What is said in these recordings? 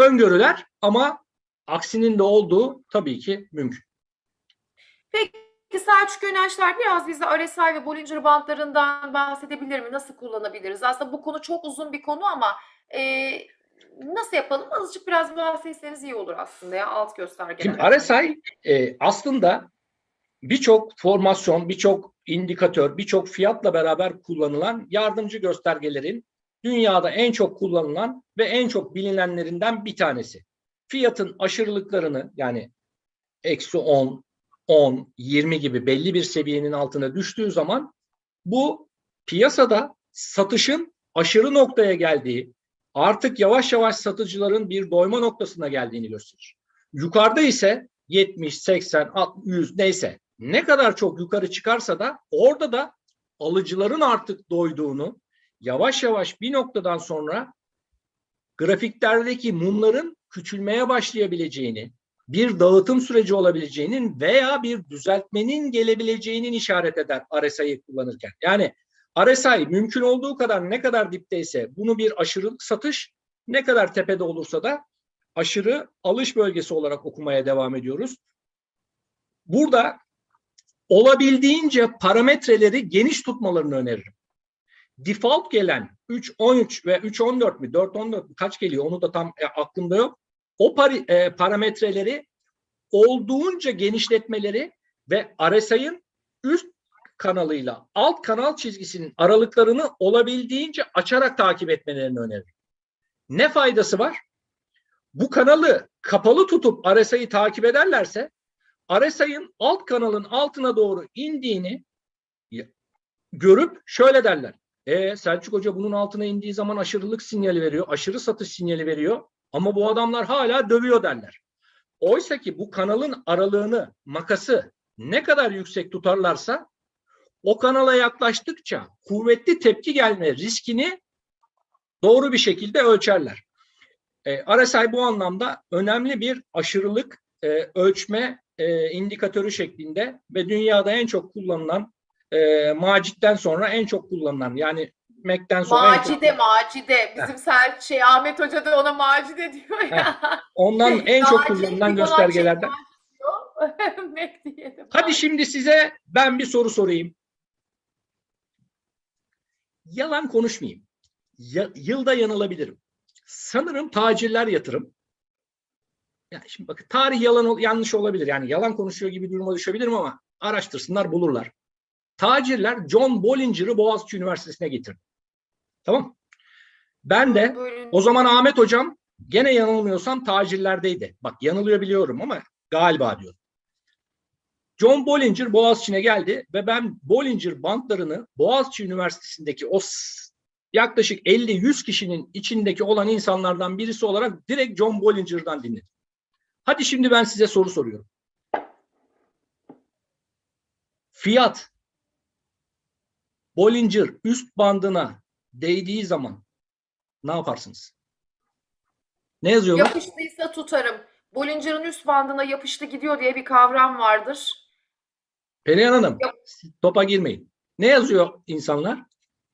öngörüler ama aksinin de olduğu tabii ki mümkün. Peki Selçuk Öneşler biraz bize RSI ve Bollinger bandlarından bahsedebilir mi? Nasıl kullanabiliriz? Aslında bu konu çok uzun bir konu ama e, nasıl yapalım? Azıcık biraz bahsetseniz iyi olur aslında ya alt göstergeler. RSI e, aslında birçok formasyon, birçok indikatör, birçok fiyatla beraber kullanılan yardımcı göstergelerin dünyada en çok kullanılan ve en çok bilinenlerinden bir tanesi. Fiyatın aşırılıklarını yani eksi 10, 10, 20 gibi belli bir seviyenin altına düştüğü zaman bu piyasada satışın aşırı noktaya geldiği, artık yavaş yavaş satıcıların bir doyma noktasına geldiğini gösterir. Yukarıda ise 70, 80, 60, 100 neyse ne kadar çok yukarı çıkarsa da orada da alıcıların artık doyduğunu yavaş yavaş bir noktadan sonra grafiklerdeki mumların küçülmeye başlayabileceğini, bir dağıtım süreci olabileceğinin veya bir düzeltmenin gelebileceğinin işaret eder RSI'yi kullanırken. Yani RSI mümkün olduğu kadar ne kadar dipteyse bunu bir aşırılık satış, ne kadar tepede olursa da aşırı alış bölgesi olarak okumaya devam ediyoruz. Burada olabildiğince parametreleri geniş tutmalarını öneririm. Default gelen 3.13 ve 3.14 mi 4.14 mi kaç geliyor onu da tam e, aklımda yok. O pari, e, parametreleri olduğunca genişletmeleri ve RSI'ın üst kanalıyla alt kanal çizgisinin aralıklarını olabildiğince açarak takip etmelerini öneririm. Ne faydası var? Bu kanalı kapalı tutup RSI'yi takip ederlerse RSI'ın alt kanalın altına doğru indiğini görüp şöyle derler. E Selçuk Hoca bunun altına indiği zaman aşırılık sinyali veriyor, aşırı satış sinyali veriyor ama bu adamlar hala dövüyor derler. Oysa ki bu kanalın aralığını, makası ne kadar yüksek tutarlarsa o kanala yaklaştıkça kuvvetli tepki gelme riskini doğru bir şekilde ölçerler. E, RSI bu anlamda önemli bir aşırılık e, ölçme e, indikatörü şeklinde ve dünyada en çok kullanılan e, Macit'ten sonra en çok kullanılan yani Mac'ten sonra en çok Macide, Macide. Bizim Sel şey Ahmet Hoca da ona Macide diyor ya. ondan en çok Macide kullanılan göstergelerden. Mac diyelim. Hadi şimdi size ben bir soru sorayım. Yalan konuşmayayım. Ya- yılda yanılabilirim. Sanırım tacirler yatırım. Yani şimdi bakın tarih yalan yanlış olabilir. Yani yalan konuşuyor gibi duruma düşebilirim ama araştırsınlar bulurlar. Tacirler John Bollinger'ı Boğaziçi Üniversitesi'ne getirdi. Tamam. Ben de o zaman Ahmet hocam gene yanılmıyorsam tacirlerdeydi. Bak yanılıyor biliyorum ama galiba diyor. John Bollinger Boğaziçi'ne geldi ve ben Bollinger bantlarını Boğaziçi Üniversitesi'ndeki o yaklaşık 50-100 kişinin içindeki olan insanlardan birisi olarak direkt John Bollinger'dan dinledim. Hadi şimdi ben size soru soruyorum. Fiyat Bollinger üst bandına değdiği zaman ne yaparsınız? Ne yazıyorlar? Yapıştıysa tutarım. Bollinger'ın üst bandına yapıştı gidiyor diye bir kavram vardır. Perihan Hanım, Yok. topa girmeyin. Ne yazıyor insanlar?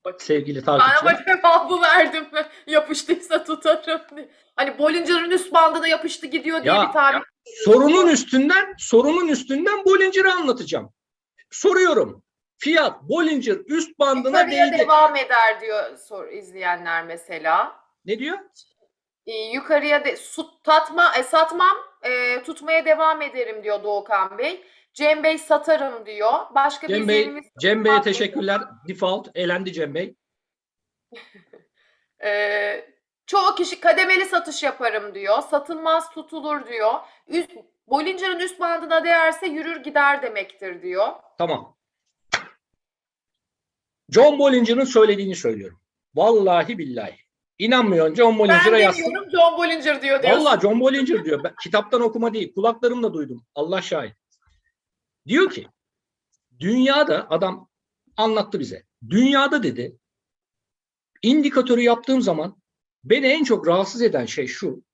Bak- Sevgili Ben takipçiler. ama cevabı verdim. Yapıştıysa tutarım diye. Hani Bollinger'ın üst bandına yapıştı gidiyor diye Ya, bir tabir. Sorunun üstünden, sorunun üstünden Bollinger'ı anlatacağım. Soruyorum. Fiyat Bollinger üst bandına Yukarıya değdi. devam eder diyor sor, izleyenler mesela. Ne diyor? Ee, yukarıya de, su, tatma, e, satmam, e, tutmaya devam ederim diyor Doğukan Bey. Cem Bey satarım diyor. Başka bir Cem Bey, izleyenimiz Cem Bey'e teşekkürler. Default elendi Cem Bey. Ee, çoğu kişi kademeli satış yaparım diyor. Satılmaz tutulur diyor. Üst, Bollinger'ın üst bandına değerse yürür gider demektir diyor. Tamam. John Bollinger'ın söylediğini söylüyorum. Vallahi billahi. İnanmıyorsun John Ben Bollinger'a yazsın. demiyorum John Bollinger diyor diyorsun. Vallahi John Bollinger diyor. Ben, kitaptan okuma değil. Kulaklarımla duydum. Allah şahit. Diyor ki dünyada adam anlattı bize. Dünyada dedi indikatörü yaptığım zaman beni en çok rahatsız eden şey şu.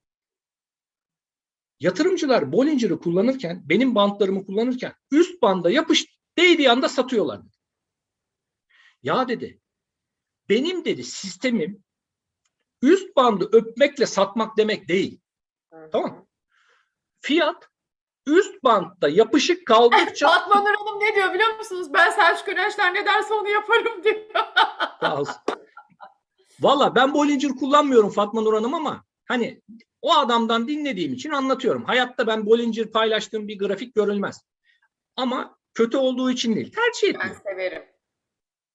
Yatırımcılar Bollinger'ı kullanırken, benim bantlarımı kullanırken üst banda yapış değdiği anda satıyorlar. Ya dedi, benim dedi sistemim üst bandı öpmekle satmak demek değil. Tamam. Fiyat üst bantta yapışık kaldıkça Fatma Nur Hanım ne diyor biliyor musunuz? Ben Selçuk Güneşler ne derse onu yaparım diyor. Valla ben Bollinger kullanmıyorum Fatma Nur Hanım ama hani o adamdan dinlediğim için anlatıyorum. Hayatta ben Bollinger paylaştığım bir grafik görülmez. Ama kötü olduğu için değil. Tercih Ben etmiyorum. severim.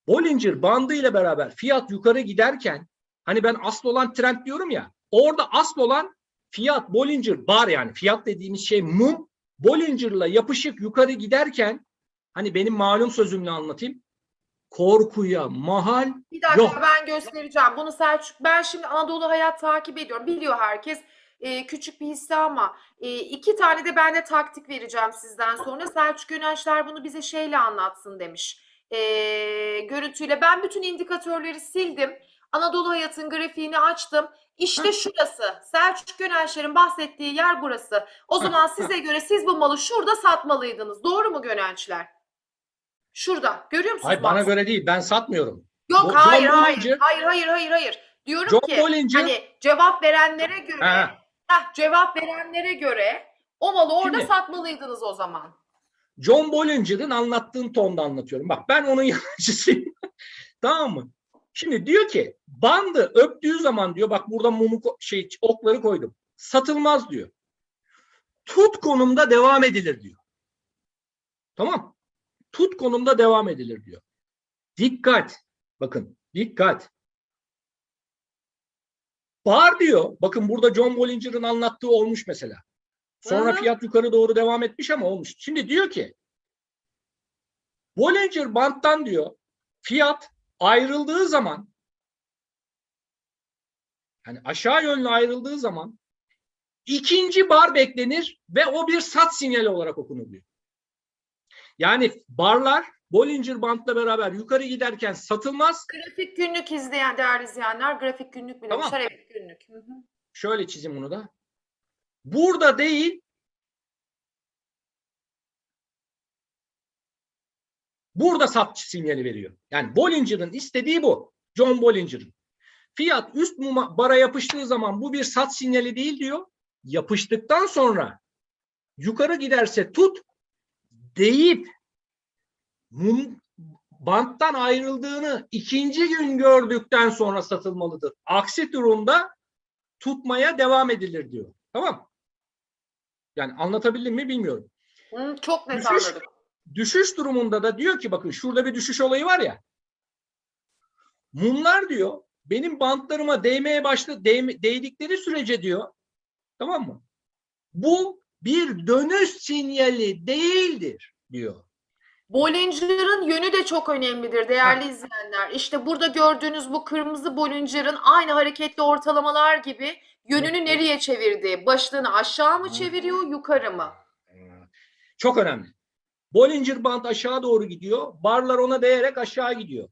Bollinger bandı ile beraber fiyat yukarı giderken hani ben asıl olan trend diyorum ya orada asıl olan fiyat Bollinger bar yani fiyat dediğimiz şey mum Bollinger'la yapışık yukarı giderken hani benim malum sözümle anlatayım korkuya mahal Bir dakika Yok. ben göstereceğim. Bunu Selçuk ben şimdi Anadolu Hayat takip ediyorum. Biliyor herkes. Ee, küçük bir hisse ama e, iki tane de ben de taktik vereceğim sizden sonra. Selçuk Güneşler bunu bize şeyle anlatsın demiş. Ee, görüntüyle. Ben bütün indikatörleri sildim. Anadolu Hayat'ın grafiğini açtım. İşte şurası. Selçuk Gönençler'in bahsettiği yer burası. O zaman size göre siz bu malı şurada satmalıydınız. Doğru mu Gönençler? Şurada. Görüyor musunuz? Hayır bana göre değil ben satmıyorum. Yok Bo- hayır John hayır. Bollinger- Hayır hayır hayır hayır. Diyorum John ki Bollinger hani cevap verenlere göre Ha. heh, cevap verenlere göre o malı orada Şimdi- satmalıydınız o zaman. John Bollinger'ın anlattığın tonda anlatıyorum. Bak ben onun yalancısıyım. tamam mı? Şimdi diyor ki bandı öptüğü zaman diyor bak burada mumu şey okları koydum. Satılmaz diyor. Tut konumda devam edilir diyor. Tamam. Tut konumda devam edilir diyor. Dikkat. Bakın dikkat. Bar diyor. Bakın burada John Bollinger'ın anlattığı olmuş mesela. Sonra hı. fiyat yukarı doğru devam etmiş ama olmuş. Şimdi diyor ki Bollinger banttan diyor fiyat ayrıldığı zaman yani aşağı yönlü ayrıldığı zaman ikinci bar beklenir ve o bir sat sinyali olarak okunur diyor. Yani barlar Bollinger bantla beraber yukarı giderken satılmaz. Grafik günlük izleyen değerli izleyenler grafik günlük bile Tamam. günlük. Hı hı. Şöyle çizeyim bunu da. Burada değil burada sat sinyali veriyor. Yani Bollinger'ın istediği bu. John Bollinger'ın. Fiyat üst bara yapıştığı zaman bu bir sat sinyali değil diyor. Yapıştıktan sonra yukarı giderse tut deyip mum, banttan ayrıldığını ikinci gün gördükten sonra satılmalıdır. Aksi durumda tutmaya devam edilir diyor. Tamam. Yani anlatabildim mi bilmiyorum. Hı, çok net Düşüş- anladım. Düşüş durumunda da diyor ki bakın şurada bir düşüş olayı var ya. Mumlar diyor benim bantlarıma değmeye başladı değme- değdikleri sürece diyor. Tamam mı? Bu bir dönüş sinyali değildir diyor. Bollinger'ın yönü de çok önemlidir değerli izleyenler. İşte burada gördüğünüz bu kırmızı Bollinger'ın aynı hareketli ortalamalar gibi yönünü nereye çevirdi? Başlığını aşağı mı çeviriyor, yukarı mı? Çok önemli. Bollinger Band aşağı doğru gidiyor. Barlar ona değerek aşağı gidiyor.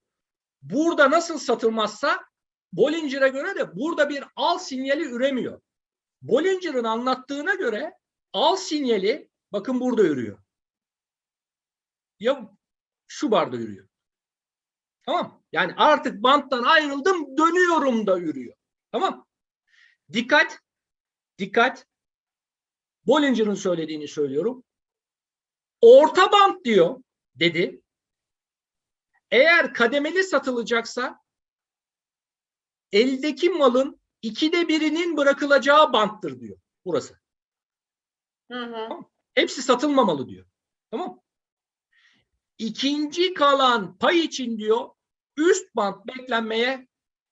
Burada nasıl satılmazsa Bollinger'e göre de burada bir al sinyali üremiyor. Bollinger'ın anlattığına göre al sinyali bakın burada yürüyor. Ya şu barda yürüyor. Tamam. Yani artık banttan ayrıldım dönüyorum da yürüyor. Tamam. Dikkat. Dikkat. Bollinger'ın söylediğini söylüyorum. Orta bant diyor dedi. Eğer kademeli satılacaksa eldeki malın ikide birinin bırakılacağı banttır diyor. Burası. Hı hı. Hepsi satılmamalı diyor. Tamam. İkinci kalan pay için diyor üst bant beklenmeye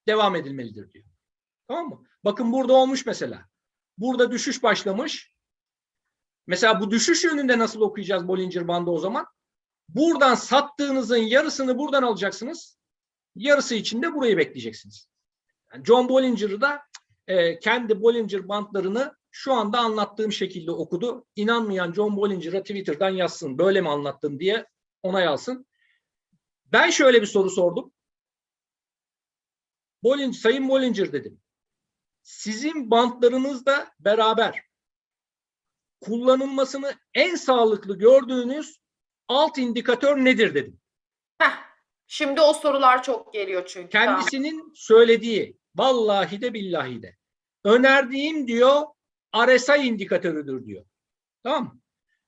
devam edilmelidir diyor. Tamam mı? Bakın burada olmuş mesela. Burada düşüş başlamış. Mesela bu düşüş yönünde nasıl okuyacağız Bollinger bandı o zaman? Buradan sattığınızın yarısını buradan alacaksınız. Yarısı için de burayı bekleyeceksiniz. Yani John Bollinger'ı da e, kendi Bollinger bantlarını şu anda anlattığım şekilde okudu. İnanmayan John Bollinger'a Twitter'dan yazsın. Böyle mi anlattın diye onay alsın. Ben şöyle bir soru sordum. Bollinger, Sayın Bollinger dedim. Sizin bantlarınızla beraber kullanılmasını en sağlıklı gördüğünüz alt indikatör nedir dedim. Heh, şimdi o sorular çok geliyor çünkü. Kendisinin söylediği vallahi de billahi de önerdiğim diyor RSI indikatörüdür diyor. Tamam mı?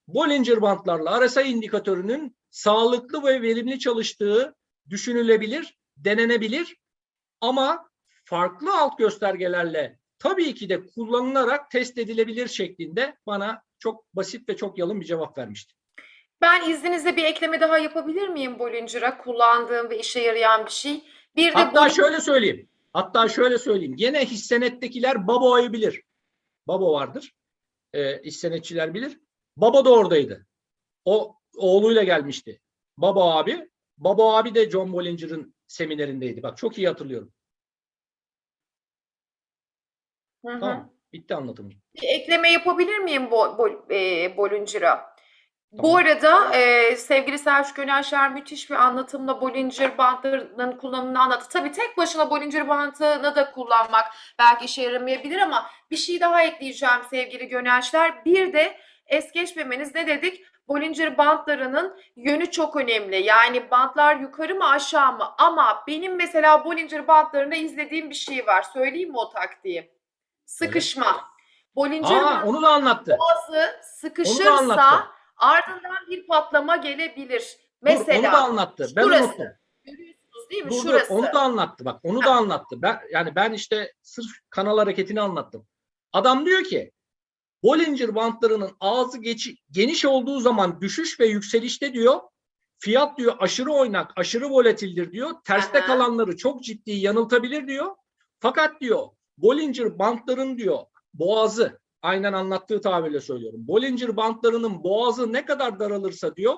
Bollinger bantlarla RSI indikatörünün sağlıklı ve verimli çalıştığı düşünülebilir, denenebilir ama farklı alt göstergelerle tabii ki de kullanılarak test edilebilir şeklinde bana çok basit ve çok yalın bir cevap vermişti. Ben izninizle bir ekleme daha yapabilir miyim Bollinger'a kullandığım ve işe yarayan bir şey? Bir de Hatta Bollinger- şöyle söyleyeyim. Hatta şöyle söyleyeyim. Gene hissenettekiler Babo'yu bilir. Babo vardır. Ee, hissenetçiler bilir. Baba da oradaydı. O oğluyla gelmişti. Baba abi. Baba abi de John Bollinger'ın seminerindeydi. Bak çok iyi hatırlıyorum. Hı hı. Tamam. Bitti anlatımım. Bir ekleme yapabilir miyim Bo, Bol, e, Bollinger'a? Bu Tamam. arada e, sevgili Selçuk Önerşer müthiş bir anlatımla Bollinger bantlarının kullanımını anlattı. Tabii tek başına Bollinger bantını da kullanmak belki işe yaramayabilir ama bir şey daha ekleyeceğim sevgili Gönençler. Bir de es geçmemeniz ne dedik? Bollinger bantlarının yönü çok önemli. Yani bantlar yukarı mı aşağı mı? Ama benim mesela Bollinger bantlarında izlediğim bir şey var. Söyleyeyim mi o taktiği? Sıkışma. Bollinger Aa, onu da anlattı. anlattı. sıkışırsa ardından bir patlama gelebilir. Dur, Mesela onu da anlattı. Ben şurası. unuttum. görüyorsunuz değil mi? Dur, dur, Şurası. onu da anlattı. Bak onu da anlattı. Ben yani ben işte sırf kanal hareketini anlattım. Adam diyor ki Bollinger bantlarının ağzı geçi, geniş olduğu zaman düşüş ve yükselişte diyor. Fiyat diyor aşırı oynak, aşırı volatildir diyor. Terste Aha. kalanları çok ciddi yanıltabilir diyor. Fakat diyor Bollinger bantların diyor boğazı aynen anlattığı tabirle söylüyorum. Bollinger bantlarının boğazı ne kadar daralırsa diyor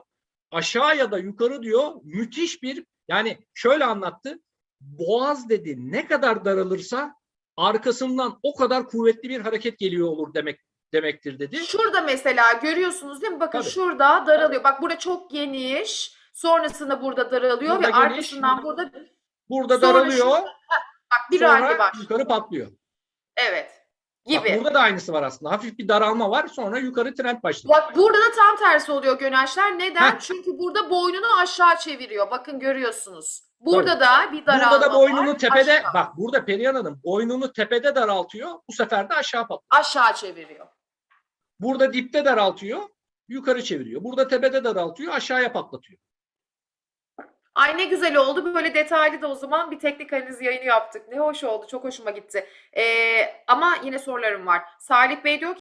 aşağı ya da yukarı diyor müthiş bir yani şöyle anlattı. Boğaz dedi ne kadar daralırsa arkasından o kadar kuvvetli bir hareket geliyor olur demek demektir dedi. Şurada mesela görüyorsunuz değil mi? Bakın Tabii. şurada daralıyor. Bak burada çok geniş. Sonrasında burada daralıyor Burada ve geniş, arkasından burada Burada Sonra daralıyor, şurada- bak bir sonra halde var. yukarı patlıyor. Evet. Bak, Gibi. burada da aynısı var aslında. Hafif bir daralma var, sonra yukarı trend başlıyor. Bak burada da tam tersi oluyor Gönençler. Neden? Heh. Çünkü burada boynunu aşağı çeviriyor. Bakın görüyorsunuz. Burada da bir daralma Burada da boynunu var. tepede, Aşağı, bak burada Perihan Hanım boynunu tepede daraltıyor, bu sefer de aşağı patlıyor. aşağı çeviriyor. Burada dipte daraltıyor, yukarı çeviriyor. Burada tepede daraltıyor, aşağıya patlatıyor. Ay ne güzel oldu. Böyle detaylı da o zaman bir teknik analiz yayını yaptık. Ne hoş oldu. Çok hoşuma gitti. Ee, ama yine sorularım var. Salih Bey diyor ki